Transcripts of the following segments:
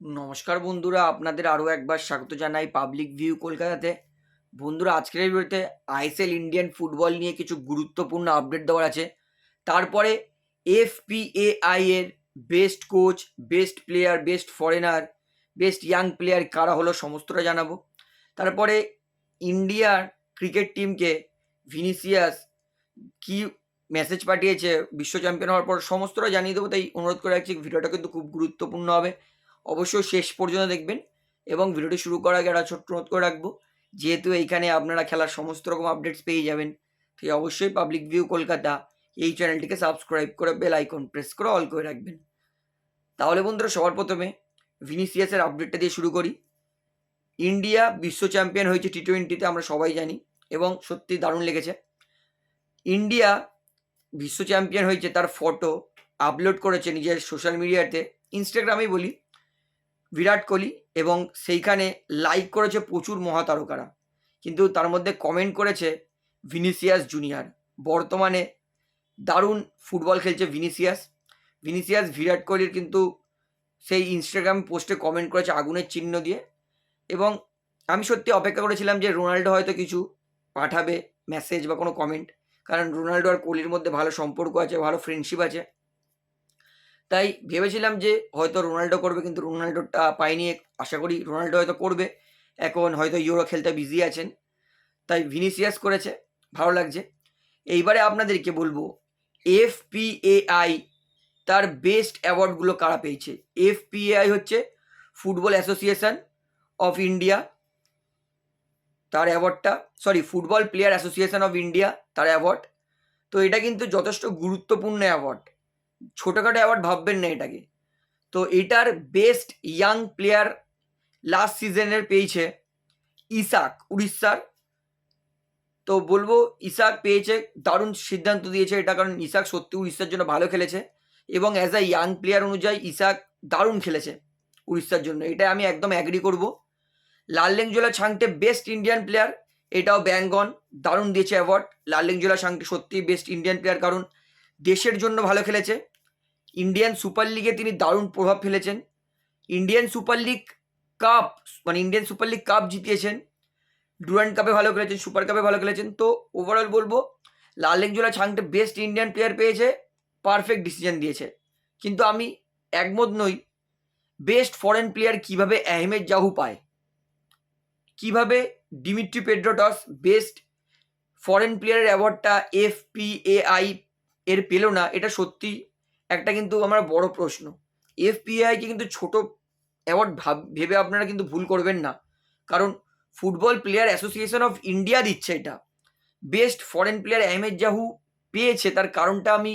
নমস্কার বন্ধুরা, আপনাদের আরও একবার স্বাগত জানাই পাবলিক ভিউ কলকাতাতে। বন্ধুরা, আজকের এই ভিডিওতে আইএসএল ইন্ডিয়ান ফুটবল নিয়ে কিছু গুরুত্বপূর্ণ আপডেট দেওয়ার আছে। তারপরে এফপিএআই এর best coach best player best foreigner best young player কারা হলো সমস্তটা জানাব। তারপরে ইন্ডিয়ার ক্রিকেট টিমকে ভিনিসিয়াস কি মেসেজ পাঠিয়েছে, বিশ্ব চ্যাম্পিয়ন হওয়ার পর, সমস্তটা জানিয়ে দেবো, তাই অনুরোধ করে রাখছি, ভিডিওটা কিন্তু খুব গুরুত্বপূর্ণ হবে। অবশ্যই শেষ পর্যন্ত দেখবেন এবং ভিডিওটি শুরু করার আগে একটা ছোট্ট নোট করে রাখব। যেহেতু এইখানে আপনারা খেলার সমস্ত রকম আপডেটস পেয়ে যাবেন, তাই অবশ্যই পাবলিক ভিউ কলকাতা এই চ্যানেলটিকে সাবস্ক্রাইব করে বেল আইকন প্রেস করে অল করে রাখবেন। তাহলে বন্ধুরা, সবার প্রথমে ভিনিসিয়াসের আপডেটটা দিয়ে শুরু করি। ইন্ডিয়া বিশ্ব চ্যাম্পিয়ন হয়েছে টি টোয়েন্টিতে আমরা সবাই জানি এবং সত্যি দারুণ লেগেছে। ইন্ডিয়া বিশ্ব চ্যাম্পিয়ন হয়েছে, তার ফটো আপলোড করেছে নিজের সোশ্যাল মিডিয়াতে ইনস্টাগ্রামেই বলি। বিরাট কোহলি এবং সেইখানে লাইক করেছে প্রচুর মহাতারকারা। কিন্তু তার মধ্যে কমেন্ট করেছে ভিনিসিয়াস জুনিয়র বর্তমানে দারুণ ফুটবল খেলছে ভিনিসিয়াস। ভিনিসিয়াস, বিরাট কোহলির কিন্তু সেই ইনস্টাগ্রাম পোস্টে কমেন্ট করেছে আগুনের চিহ্ন দিয়ে। এবং আমি সত্যি অপেক্ষা করেছিলাম যে রোনাল্ডো হয়তো কিছু পাঠাবে মেসেজ বা কোনো কমেন্ট কারণ রোনাল্ডো আর কোহলির মধ্যে ভালো সম্পর্ক আছে, ভালো ফ্রেন্ডশিপ আছে। তাই ভেবেছিলাম যে হয়তো রোনাল্ডো করবে, কিন্তু রোনাল্ডোটা পাইনি। আশা করি রোনাল্ডো হয়তো করবে। এখন হয়তো ইউরো খেলতে বিজি আছেন। তাই ভিনিসিয়াস করেছে, ভালো লাগছে। এইবারে আপনাদেরকে বলব এফ আই তার বেস্ট অ্যাওয়ার্ডগুলো কারা পেয়েছে? এফ আই হচ্ছে ফুটবল অ্যাসোসিয়েশন অফ ইন্ডিয়া তার অ্যাওয়ার্ডটা sorry football player association of India তার অ্যাওয়ার্ড তো এটা কিন্তু যথেষ্ট গুরুত্বপূর্ণ অ্যাওয়ার্ড ছোটোখাটো অ্যাওয়ার্ড ভাববেন না এটাকে। তো এটার বেস্ট ইয়াং প্লেয়ার লাস্ট সিজনের পেয়েছে ইসাক, উড়িষ্যার। তো বলব ইসাক পেয়েছে, দারুণ সিদ্ধান্ত দিয়েছে এটা, কারণ ইসাক সত্যি উড়িষ্যার জন্য ভালো খেলেছে। এবং অ্যাজ আ ইয়াং প্লেয়ার অনুযায়ী ইসাক দারুণ খেলেছে উড়িষ্যার জন্য। এটা আমি একদম অ্যাগ্রি করব। Lallianzuala Chhangte best Indian player এটাও ব্যাঙ্গন দারুণ দিয়েছে অ্যাওয়ার্ড লাললেংজোলা ছাংটে সত্যি বেস্ট ইন্ডিয়ান প্লেয়ার কারণ দেশের জন্য ভালো খেলেছে। ইন্ডিয়ান সুপার লিগে তিনি দারুণ প্রভাব ফেলেছেন। ইন্ডিয়ান সুপার লিগ কাপ মানে ইন্ডিয়ান সুপার লিগ কাপ জিতিয়েছেন। ডুরান্ড কাপে ভালো খেলেছেন সুপার কাপে ভালো খেলেছেন। তো ওভারঅল বলব Lallianzuala Chhangte best Indian player পেয়েছে পারফেক্ট ডিসিশন দিয়েছে। কিন্তু আমি একমত নই বেস্ট ফরেন প্লেয়ার কীভাবে আহমেদ জাহু পায়? কীভাবে ডিমিট্রি পেড্রোটস বেস্ট ফরেন প্লেয়ারের অ্যাওয়ার্ডটা এফ পি এ আই এর পেল না, এটা সত্যি একটা কিন্তু আমার বড় প্রশ্ন। এফপিআইকে কিন্তু ছোট অ্যাওয়ার্ড ভাব, ভেবে আপনারা কিন্তু ভুল করবেন না। কারণ football player association of India দিচ্ছে এটা। Best foreign player Ahmed Jahouh পেয়েছে, তার কারণটা আমি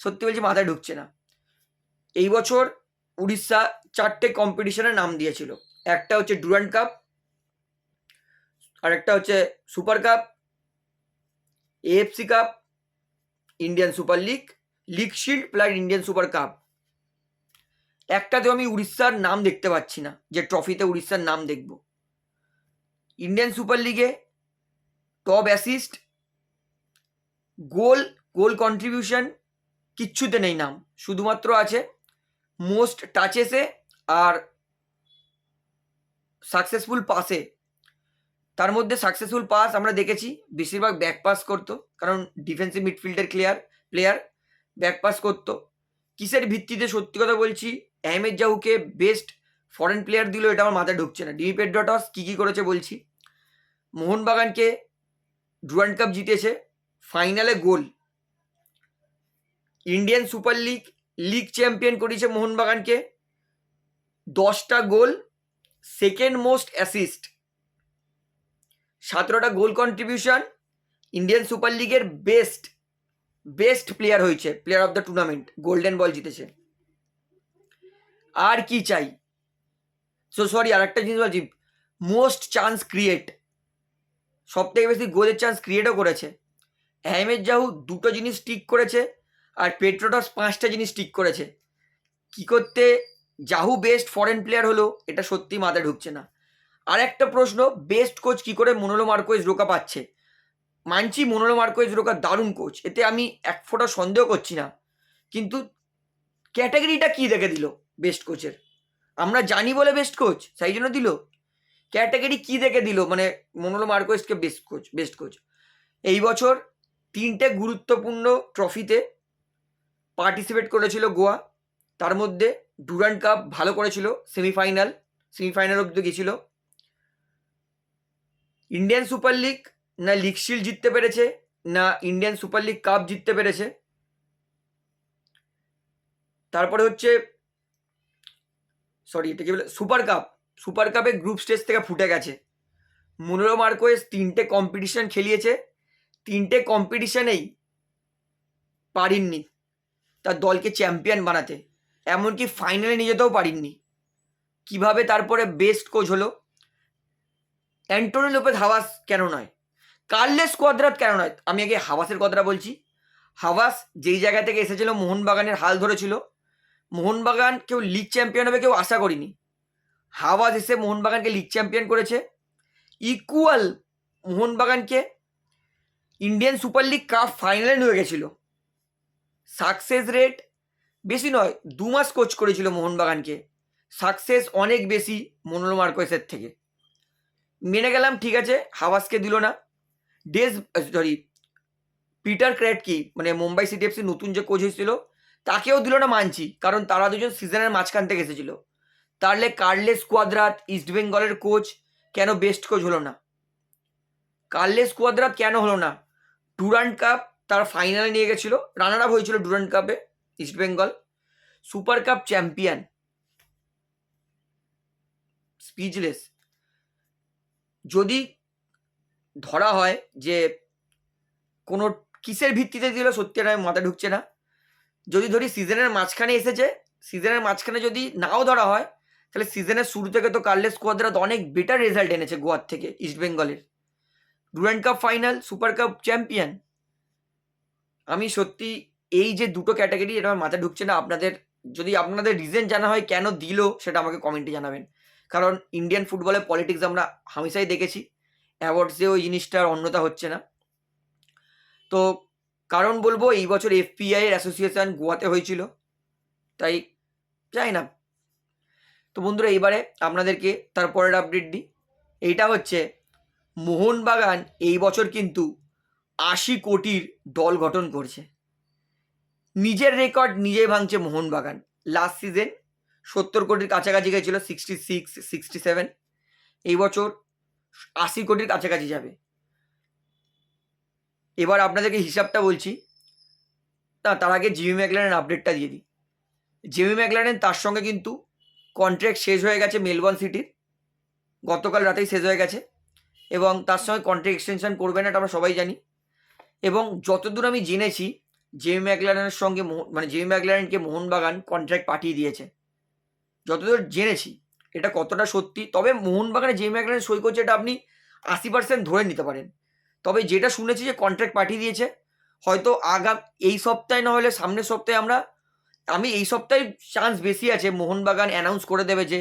সত্যি বলছি মাথায় ঢুকছে না। এই বছর উড়িষ্যা চারটে কম্পিটিশনের নাম দিয়েছিল। একটা হচ্ছে ডুরান্ড কাপ আর একটা হচ্ছে super cup AFC cup Indian super league league shield plus Indian super cup. একটাতেও আমি উড়িষ্যার নাম দেখতে পাচ্ছি না, যে ট্রফিতে উড়িষ্যার নাম দেখব। ইন্ডিয়ান সুপার লিগে top assist, goal goal contribution, কিচ্ছুতে নেই নাম। শুধুমাত্র আছে মোস্ট টাচেসে আর সাকসেসফুল পাসে। তার মধ্যে সাকসেসফুল পাস আমরা দেখেছি, বেশিরভাগ ব্যাক পাস করতো, কারণ ডিফেন্সিভ মিডফিল্ডের ক্লিয়ার, প্লেয়ার ব্যাক পাস করতো। কিসের ভিত্তিতে সত্যি কথা বলছি আহমেদ জাহুকে বেস্ট ফরেন প্লেয়ার দিল, এটা আমার মাথায় ঢুকছে না। ডিমি পেড্রটস কী কী করেছে বলছি। মোহনবাগানকে ডুরান্ড কাপ জিতেছে ফাইনালে goal. Indian super league league champion করেছে মোহনবাগানকে দশটা গোল সেকেন্ড মোস্ট অ্যাসিস্ট সতেরোটা গোল কন্ট্রিবিউশন ইন্ডিয়ান সুপার লিগের বেস্ট বেস্ট প্লেয়ার হয়েছে, player of the tournament, golden ball জিতেছে। আর কি চাই? সো সরি আর একটা জিনিস বলছি মোস্ট চান্স ক্রিয়েট সব থেকে বেশি গোলের চান্স ক্রিয়েটও করেছে। আহমেদ জাহু দুটো জিনিস টিক করেছে, আর পেট্রোটস পাঁচটা জিনিস টিক করেছে। কি করতে? জাহু বেস্ট ফরেন প্লেয়ার হলো, এটা সত্যি মাথায় ঢুকছে না। আর একটা প্রশ্ন বেস্ট কোচ কি করে মনোলো মার্কোয়েজ রোকা পাচ্ছে? মানছি মনোলো মার্কোয়েজ রোকা দারুণ কোচ এতে আমি এক ফোঁটা সন্দেহ করছি না। কিন্তু ক্যাটাগরিটা কি দেখে দিল বেস্ট কোচের আমরা জানি বলে বেস্ট কোচ সেই জন্য দিল। ক্যাটাগরি কি দেখে দিল? মানে মনোলো মার্কোয়েসকে বেস্ট কোচ বেস্ট কোচ এই বছর তিনটে গুরুত্বপূর্ণ ট্রফিতে পার্টিসিপেট করেছিল গোয়া। তার মধ্যে ডুরান্ড কাপ ভালো করেছিল সেমিফাইনাল সেমিফাইনাল অব্দি গেছিল। ইন্ডিয়ান সুপার লিগ না লিগ শিল্ড জিততে পেরেছে, না ইন্ডিয়ান সুপার লিগ কাপ জিততে পেরেছে। তারপরে হচ্ছে সরি এটা কি বলে? সুপার কাপ সুপার কাপে গ্রুপ স্টেজ থেকে ফুটে গেছে। মনোরম মার্কোয়েস তিনটে কম্পিটিশন খেলিয়েছে। তিনটে কম্পিটিশনেই পারিননি। তার দলকে চ্যাম্পিয়ন বানাতে। এমনকি ফাইনালে নিয়ে যেতেও পারিননি। কীভাবে তারপরে বেস্ট কোচ হলো? অ্যান্টোনি লোপেজ হাওয়াস কেন নয়? কার্লেস কোয়াদ্রাত কেন নয়? আমি আগে হাওয়াসের কথাটা বলছি। হাওয়াস যেই জায়গা থেকে এসেছিল মোহনবাগানের হাল ধরেছিল, মোহনবাগান কেউ লিগ চ্যাম্পিয়ন হবে কেউ আশা করিনি। হাওয়াজ এসে মোহনবাগানকে লিগ চ্যাম্পিয়ন করেছে। ইকুয়াল মোহনবাগানকে ইন্ডিয়ান সুপার লিগ কাপ ফাইনালে নিয়ে গেছিল। সাকসেস রেট বেশি নয়, দু মাস কোচ করেছিল মোহনবাগানকে। সাকসেস অনেক বেশি মনোরম মার্কোয়েসের থেকে। মেনে গেলাম, ঠিক আছে, হাওয়াসকে দিল না। ডেজ সরি পিটার ক্র্যাটকি মানে মুম্বাই সিটি এফসি নতুন যে কোচ হয়েছিল, তাকেও দিল না মানছি, কারণ তারা দুজন সিজনের মাঝখান থেকে এসেছিল। তাহলে কার্লেস কোয়াদ্রাত ইস্ট বেঙ্গলের কোচ কেন বেস্ট কোচ হলো না? কার্লেস কোয়াদ্রাত কেন হলো না? ডুরান্ড কাপ তার ফাইনালে নিয়ে গেছিল রানার আপ হয়েছিল ডুরান্ড কাপে East Bengal super cup champion speechless যদি ধরা হয় যে কোনো কিসের ভিত্তিতে দিল সত্যি আর মাথা ঢুকছে না। যদি ধরি সিজনের মাঝখানে এসেছে, সিজনের মাঝখানে যদি নাও ধরা হয়, তাহলে সিজনের শুরু থেকে তো কার্লেস কোয়াদ্রাত অনেক বেটার রেজাল্ট এনেছে গোয়ার থেকে ইস্ট বেঙ্গলের Durand cup final super cup champion আমি সত্যি এই যে দুটো ক্যাটাগরি এটা আমার মাথায় ঢুকছে না। আপনাদের, যদি আপনাদের রিজন জানা হয় কেন দিল, সেটা আমাকে কমেন্টে জানাবেন। কারণ ইন্ডিয়ান ফুটবলে পলিটিক্স আমরা হামেশাই দেখেছি। অ্যাওয়ার্ডসে ওই জিনিসটার অন্যতা হচ্ছে না। তো কারণ বলব, এই বছর এফপিআই এর অ্যাসোসিয়েশন গোয়াতে হয়েছিল। তাই যাই না। তো বন্ধুরা, এইবারে আপনাদেরকে তারপরের আপডেট দিই। এইটা হচ্ছে, মোহনবাগান এই বছর কিন্তু আশি কোটির দল গঠন করছে। নিজের রেকর্ড নিজে ভাঙছে মোহনবাগান। লাস্ট সিজন সত্তর কোটির কাছাকাছি গেছিল সিক্সটি সিক্স সিক্সটি সেভেন এই বছর আশি কোটির কাছাকাছি যাবে। এবার আপনাদেরকে হিসাবটা বলছি। না, তার আগে জিমি ম্যাকলারেন আপডেটটা দিয়ে দিই। জিমি ম্যাকলারেন তার সঙ্গে কিন্তু কন্ট্রাক্ট শেষ হয়ে গেছে মেলবর্ন সিটির। গতকাল রাতেই শেষ হয়ে গেছে এবং তার সঙ্গে কন্ট্রাক্ট এক্সটেনশন করবে না এটা আমরা সবাই জানি। এবং যতদূর আমি জেনেছি, জেমি ম্যাকলারেনের সঙ্গে মানে জেমি ম্যাকলারেনকে মোহনবাগান কন্ট্রাক্ট পাঠিয়ে দিয়েছে। যতদূর জেনেছি এটা কতটা সত্যি? তবে মোহনবাগানে জেমি ম্যাকলারেন সই করছে এটা আপনি আশি পার্সেন্ট ধরে নিতে পারেন। তবে যেটা শুনেছি যে কন্ট্রাক্ট পাঠিয়ে দিয়েছে, হয়তো আগাম এই সপ্তাহে না হলে সামনের সপ্তাহে আমরা, আমি এই সপ্তাহে চান্স বেশি আছে মোহনবাগান অ্যানাউন্স করে দেবে যে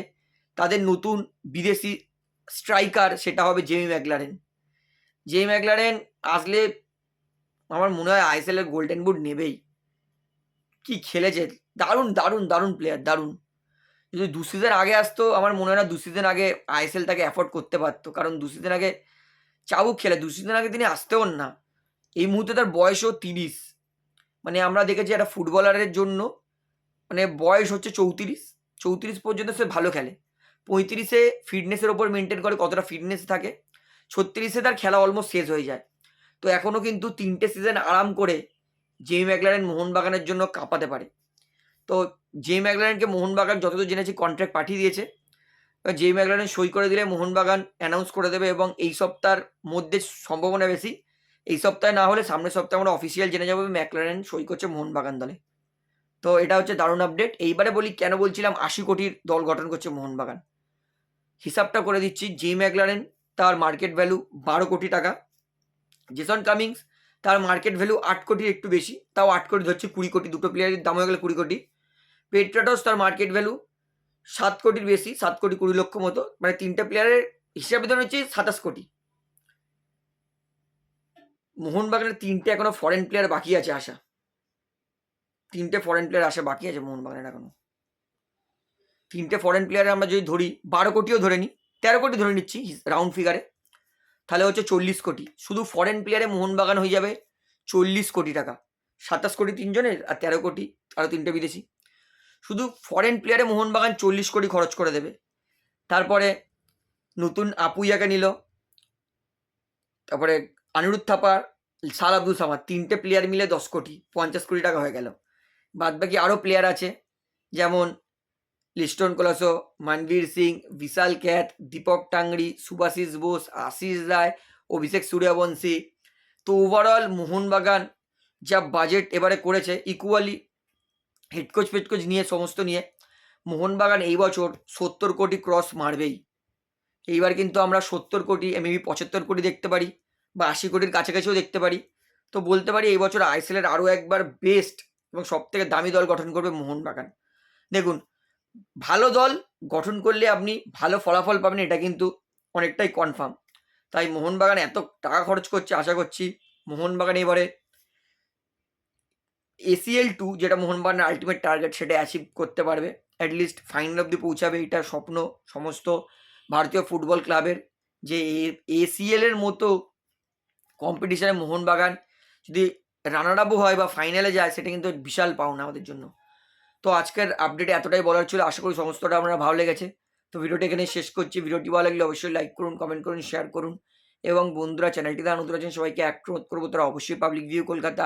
তাদের নতুন বিদেশি স্ট্রাইকার সেটা হবে জেমি ম্যাকলারেন। জেমি ম্যাকলারেন আসলে আমার মনে হয় আইএসএল এর গোল্ডেন বুট নেবেই। কি খেলেছে? দারুণ দারুণ দারুণ প্লেয়ার দারুণ। যদি দু সিজন আগে আসতো, আমার মনে হয় না দু সিজন আগে আইএসএল তাকে অ্যাফোর্ড করতে পারতো। কারণ দু সিজন আগে চাবুক খেলে, দু সিজন আগে তিনি আসতেও না। এই মুহূর্তে তার বয়সও তিরিশ। মানে আমরা দেখেছি একটা ফুটবলারের জন্য মানে বয়স হচ্ছে চৌত্রিশ। চৌত্রিশ পর্যন্ত সে ভালো খেলে। পঁয়ত্রিশে ফিটনেসের ওপর মেনটেন করে কতটা ফিটনেস থাকে, ছত্রিশে তার খেলা অলমোস্ট শেষ হয়ে যায়। তো এখনও কিন্তু তিনটে সিজন আরাম করে জেমি ম্যাকলারেন মোহনবাগানের জন্য কাঁপাতে পারে। তো জেমি ম্যাকলারেনকে মোহনবাগান যতদূর জেনেছি কন্ট্রাক্ট পাঠিয়ে দিয়েছে। এবার জেমি ম্যাকলারেন সই করে দিলে মোহনবাগান অ্যানাউন্স করে দেবে এবং এই সপ্তাহের মধ্যে সম্ভাবনা বেশি। এই সপ্তাহে না হলে সামনের সপ্তাহে আমরা অফিসিয়াল জেনে যাব ম্যাকলারেন সই করছে মোহনবাগান দলে। তো এটা হচ্ছে দারুণ আপডেট এইবারে বলি, কেন বলছিলাম আশি কোটির দল গঠন করছে মোহনবাগান? হিসাবটা করে দিচ্ছি জে ম্যাকলারেন তার মার্কেট ভ্যালু বারো কোটি টাকা। জেসন কামিংস তার মার্কেট ভ্যালু আট কোটির একটু বেশি, তাও আট কোটি ধরছে কুড়ি কোটি, দুটো প্লেয়ারের দাম হয়ে গেলে কুড়ি কোটি। পেট্রাটস তার মার্কেট ভ্যালু সাত কোটির বেশি, সাত কোটি কুড়ি লক্ষ মতো মানে তিনটে প্লেয়ারের হিসাবে ধরে হচ্ছে সাতাশ কোটি। মোহনবাগানের তিনটে এখনও ফরেন প্লেয়ার বাকি আছে আসা তিনটে ফরেন প্লেয়ার আসা বাকি আছে মোহনবাগানের এখনও। তিনটে ফরেন প্লেয়ারে আমরা যদি ধরি, বারো কোটিও ধরে নিই তেরো কোটি ধরে নিচ্ছি রাউন্ড ফিগারে তাহলে হচ্ছে চল্লিশ কোটি। শুধু ফরেন প্লেয়ারে মোহনবাগান হয়ে যাবে চল্লিশ কোটি টাকা। সাতাশ কোটি তিনজনের আর তেরো কোটি আরও তিনটে বিদেশি। শুধু ফরেন প্লেয়ারে মোহনবাগান চল্লিশ কোটি খরচ করে দেবে। তারপরে নতুন আপুইয়াকে নিল। তারপরে অনিরুদ্ধ থাপার, সাল আব্দুল সামাদ, তিনটে প্লেয়ার মিলে দশ কোটি, পঞ্চাশ কোটি টাকা হয়ে গেল। বাদ বাকি আরও প্লেয়ার আছে, যেমন লিস্টন কোলাসো, মানবীর সিং, বিশাল ক্যাত দীপক টাংরি সুভাশিস বোস, আশিস রায়, অভিষেক সূর্যবংশী। তো ওভারঅল মোহনবাগান যা বাজেট এবারে করেছে ইকুয়ালি হেডকোচ ফেডকোচ নিয়ে, সমস্ত নিয়ে। মোহনবাগান এই বছর সত্তর কোটি ক্রস মারবেই। এইবার কিন্তু আমরা সত্তর কোটি মেবি পঁচাত্তর কোটি দেখতে পারি বা আশি কোটির কাছাকাছিও দেখতে পারি। তো বলতে পারি এই বছর আইসিএলের আরও একবার বেস্ট এবং সব থেকে দামি দল গঠন করবে মোহনবাগান। দেখুন, ভালো দল গঠন করলে আপনি ভালো ফলাফল পাবেন, এটা কিন্তু অনেকটাই কনফার্ম তাই মোহনবাগান এত টাকা খরচ করছে, আশা করছি মোহনবাগান এবারে এসিএল টু যেটা মোহনবাগানের আলটিমেট টার্গেট সেটা অ্যাচিভ করতে পারবে। অ্যাটলিস্ট ফাইনাল অবধি পৌঁছাবে এটা স্বপ্ন সমস্ত ভারতীয় ফুটবল ক্লাবের যে এসিএল এর মতো কম্পিটিশনে মোহনবাগান যদি রানার আপও হয় বা ফাইনালে যায়, সেটা কিন্তু বিশাল পাওনা আমাদের জন্য। তো আজকের আপডেট এতটাই বলার ছিল। আশা করি সমস্তটা আপনার ভালো লেগেছে। তো ভিডিওটি এখানে শেষ করছি। ভিডিওটি ভালো লাগলে অবশ্যই লাইক করুন কমেন্ট করুন শেয়ার করুন। এবং বন্ধুরা চ্যানেলটি দ্বারা নতুন আছেন, সবাইকে অনুরোধ করব, তারা অবশ্যই পাবলিক ভিউ কলকাতা